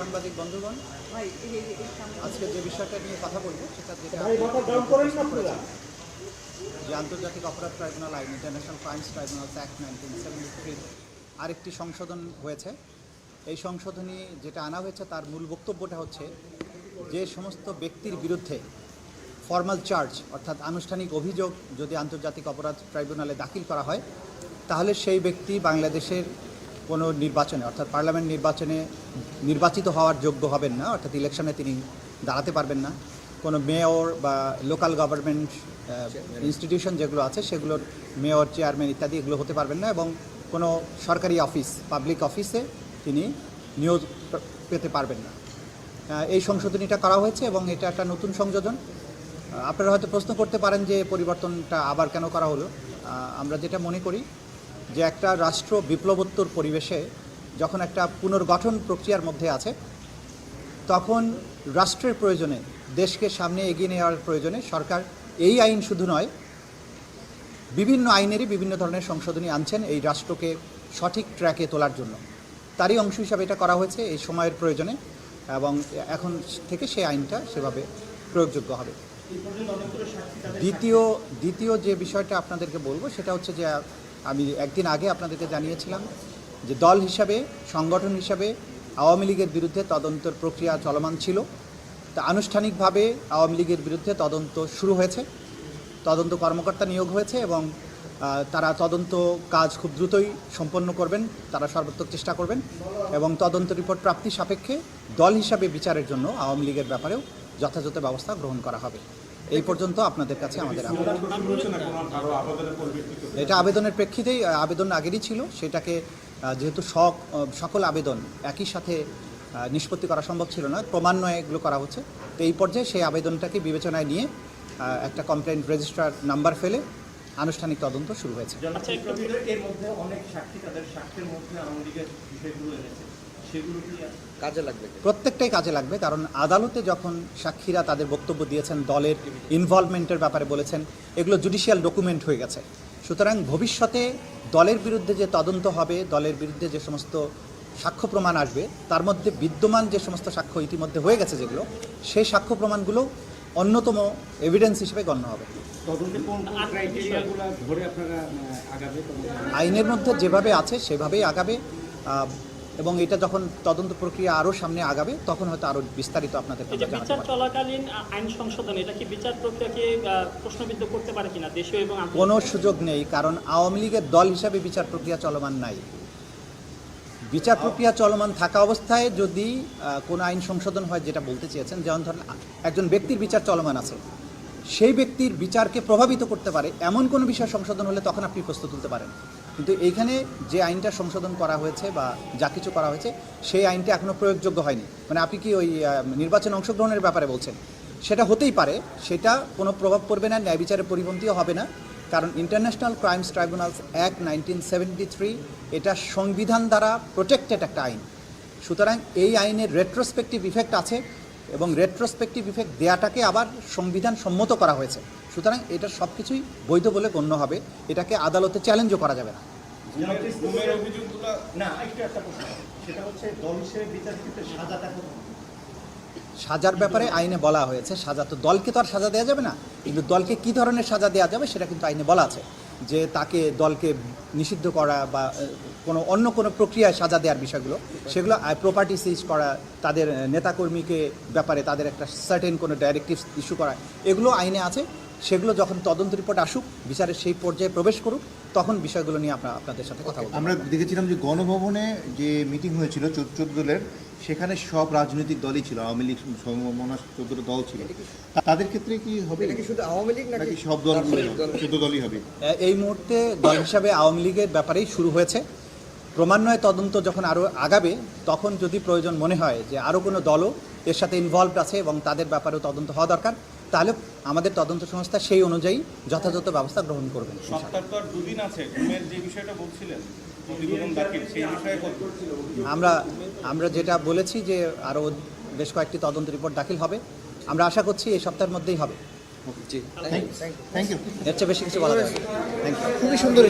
সাংবাদিক বন্ধুগণ আজকে যে বিষয়টা নিয়ে কথা বলব সেটা যেটা যে আন্তর্জাতিক অপরাধ ট্রাইব্যুনাল আইন international crimes tribunal act nineteen seventy three আরেকটি সংশোধন হয়েছে। এই সংশোধনী যেটা আনা হয়েছে তার মূল বক্তব্যটা হচ্ছে যে সমস্ত ব্যক্তির বিরুদ্ধে ফর্মাল চার্জ অর্থাৎ আনুষ্ঠানিক অভিযোগ যদি আন্তর্জাতিক অপরাধ ট্রাইব্যুনালে দাখিল করা হয় তাহলে সেই ব্যক্তি বাংলাদেশের কোনো নির্বাচনে, অর্থাৎ পার্লামেন্ট নির্বাচনে নির্বাচিত হওয়ার যোগ্য হবেন না, অর্থাৎ ইলেকশনে তিনি দাঁড়াতে পারবেন না। কোনো মেয়র বা লোকাল গভর্নমেন্ট ইনস্টিটিউশন যেগুলো আছে, সেগুলোর মেয়র, চেয়ারম্যান ইত্যাদি এগুলো হতে পারবেন না এবং কোনো সরকারি অফিস, পাবলিক অফিসে তিনি নিয়োগ পেতে পারবেন না। এই সংশোধনীটা করা হয়েছে এবং এটা একটা নতুন সংযোজন। আপনারা হয়তো প্রশ্ন করতে পারেন যে পরিবর্তনটা আবার কেন করা হলো। আমরা যেটা মনে করি যে একটা রাষ্ট্র বিপ্লবোত্তর পরিবেশে যখন একটা পুনর্গঠন প্রক্রিয়ার মধ্যে আছে, তখন রাষ্ট্রের প্রয়োজনে, দেশকে সামনে এগিয়ে নেওয়ার প্রয়োজনে সরকার এই আইন শুধু নয়, বিভিন্ন আইনেরই বিভিন্ন ধরনের সংশোধনী আনছেন এই রাষ্ট্রকে সঠিক ট্র্যাকে তোলার জন্য। তারই অংশ হিসাবে এটা করা হয়েছে এই সময়ের প্রয়োজনে এবং এখন থেকে সেই আইনটা সেভাবে প্রয়োগযোগ্য হবে। দ্বিতীয় দ্বিতীয় যে বিষয়টা আপনাদেরকে বলব সেটা হচ্ছে যে আমি একদিন আগে আপনাদেরকে জানিয়েছিলাম যে দল হিসাবে, সংগঠন হিসাবে আওয়ামী লীগের বিরুদ্ধে তদন্তের প্রক্রিয়া চলমান ছিল। তা আনুষ্ঠানিকভাবে আওয়ামী লীগের বিরুদ্ধে তদন্ত শুরু হয়েছে। তদন্ত কর্মকর্তা নিয়োগ হয়েছে এবং তারা তদন্ত কাজ খুব দ্রুতই সম্পন্ন করবেন, তারা সর্বোত্তক চেষ্টা করবেন এবং তদন্ত রিপোর্ট প্রাপ্তি সাপেক্ষে দল হিসাবে বিচারের জন্য আওয়ামী লীগের ব্যাপারেও যথাযথ ব্যবস্থা গ্রহণ করা হবে। এই পর্যন্ত আপনাদের কাছে আমাদের এটা আবেদনের প্রেক্ষিতেই আবেদন আগেরই ছিল। সেটাকে যেহেতু সক সকল আবেদন একই সাথে নিষ্পত্তি করা সম্ভব ছিল না ক্রমান্বয়ে এগুলো করা হচ্ছে। তো এই পর্যায়ে সেই আবেদনটাকে বিবেচনায় নিয়ে একটা কমপ্লেন্ট রেজিস্ট্রার নাম্বার ফেলে আনুষ্ঠানিক তদন্ত শুরু হয়েছে। আচ্ছা এর মধ্যে অনেক সাক্ষী তাদের সাক্ষ্যের মধ্যে আওয়ামী বিষয়গুলো এনেছে। সেগুলো কি কাজে লাগবে প্রত্যেকটাই কাজে লাগবে কারণ আদালতে যখন সাক্ষীরা তাদের বক্তব্য দিয়েছেন দলের ইনভলভমেন্টের ব্যাপারে বলেছেন এগুলো জুডিশিয়াল ডকুমেন্ট হয়ে গেছে। সুতরাং ভবিষ্যতে দলের বিরুদ্ধে যে তদন্ত হবে দলের বিরুদ্ধে যে সমস্ত সাক্ষ্য প্রমাণ আসবে তার মধ্যে বিদ্যমান যে সমস্ত সাক্ষ্য ইতিমধ্যে হয়ে গেছে যেগুলো সেই সাক্ষ্য প্রমাণগুলো অন্যতম এভিডেন্স হিসেবে গণ্য হবে? আইনের মধ্যে যেভাবে আছে সেভাবেই আগাবে। এবং এটা যখন তদন্ত প্রক্রিয়া আরও সামনে আগাবে তখন হয়তো আরও বিস্তারিত আপনাদের বিচার চলাকালীন আইন সংশোধন এটা কি বিচার প্রক্রিয়াকে প্রশ্নবিদ্ধ করতে পারে কিনা দেশীয় এবং? কোনো সুযোগ নেই কারণ আওয়ামী লীগের দল হিসাবে বিচার প্রক্রিয়া চলমান নাই। বিচার প্রক্রিয়া চলমান থাকা অবস্থায় যদি কোনো আইন সংশোধন হয় যেটা বলতে চেয়েছেন যেমন ধরেন একজন ব্যক্তির বিচার চলমান আছে সেই ব্যক্তির বিচারকে প্রভাবিত করতে পারে এমন কোনো বিষয় সংশোধন হলে তখন আপনি প্রস্তুত তুলতে পারেন। কিন্তু এইখানে যে আইনটা সংশোধন করা হয়েছে বা যা কিছু করা হয়েছে, সেই আইনটা এখনও প্রয়োগযোগ্য হয়নি। মানে আপনি কি ওই নির্বাচনে অংশগ্রহণের ব্যাপারে বলছেন? সেটা হতেই পারে, সেটা কোনো প্রভাব পড়বে না, ন্যায় বিচারের পরিপন্থীও হবে না। কারণ international crimes tribunals act nineteen seventy three এটা সংবিধান দ্বারা প্রোটেক্টেড একটা আইন। সুতরাং এই আইনের রেট্রোস্পেক্টিভ ইফেক্ট আছে এবং রেট্রোস্পেক্টিভ ইফেক্ট দেয়াটাকে আবার সংবিধান সম্মত করা হয়েছে। সুতরাং এটা সব কিছুই বৈধ বলে গণ্য হবে। এটাকে আদালতে চ্যালেঞ্জও করা যাবে না। গুমের অভিযোগগুলো না একটু একটা প্রশ্ন সেটা হচ্ছে দল হিসেবে বিচার ক্ষেত্রে সাজাটা কত? সাজার ব্যাপারে আইনে বলা হয়েছে সাজা তো দলকে তো আর সাজা দেওয়া যাবে না কিন্তু দলকে কি ধরনের সাজা দেওয়া যাবে সেটা কিন্তু আইনে বলা আছে যে তাকে দলকে নিষিদ্ধ করা বা কোনো অন্য কোনো প্রক্রিয়ায় সাজা দেওয়ার বিষয়গুলো সেগুলো প্রপার্টি সিজ করা তাদের নেতাকর্মীকে ব্যাপারে তাদের একটা সার্টেন কোনো ডাইরেক্টিভ ইস্যু করা এগুলো আইনে আছে। সেগুলো যখন তদন্ত রিপোর্ট আসুক বিচারের সেই পর্যায়ে প্রবেশ করুক তখন বিষয়গুলো নিয়ে আমরা আপনাদের সাথে কথা বলব। আমরা দেখেছিলাম যে গণভবনে যে মিটিং হয়েছিল চোদ্দ দলের সেখানে সব রাজনৈতিক দলই ছিল আওয়ামী লীগ সমমনা চোদ্দটা দল ছিল। তাদের ক্ষেত্রে কি হবে? নাকি শুধু আওয়ামী লীগ নাকি সব দল চোদ্দ দলই হবে? এই মুহূর্তে দল হিসাবে আওয়ামী লীগের ব্যাপারেই শুরু হয়েছে। ক্রমান্বয়ে তদন্ত যখন আরও আগাবে তখন যদি প্রয়োজন মনে হয় যে আরও কোনো দলও এর সাথে ইনভলভড আছে এবং তাদের ব্যাপারেও তদন্ত হওয়া দরকার তাহলে আমাদের তদন্ত সংস্থা সেই অনুযায়ী যথাযথ ব্যবস্থা গ্রহণ করবেন সপ্তাহ তো আর দুদিন আছে ঘুমের যে বিষয়টা বলছিলেন প্রতিবেদন দাখিল সেই বিষয়ে কত আমরা আমরা যেটা বলেছি যে আরও বেশ কয়েকটি তদন্ত রিপোর্ট দাখিল হবে আমরা আশা করছি এই সপ্তাহের মধ্যেই হবে। জি। থ্যাংক ইউ এর চেয়ে বেশি কিছু বলা যাবে থ্যাংক ইউ খুবই সুন্দর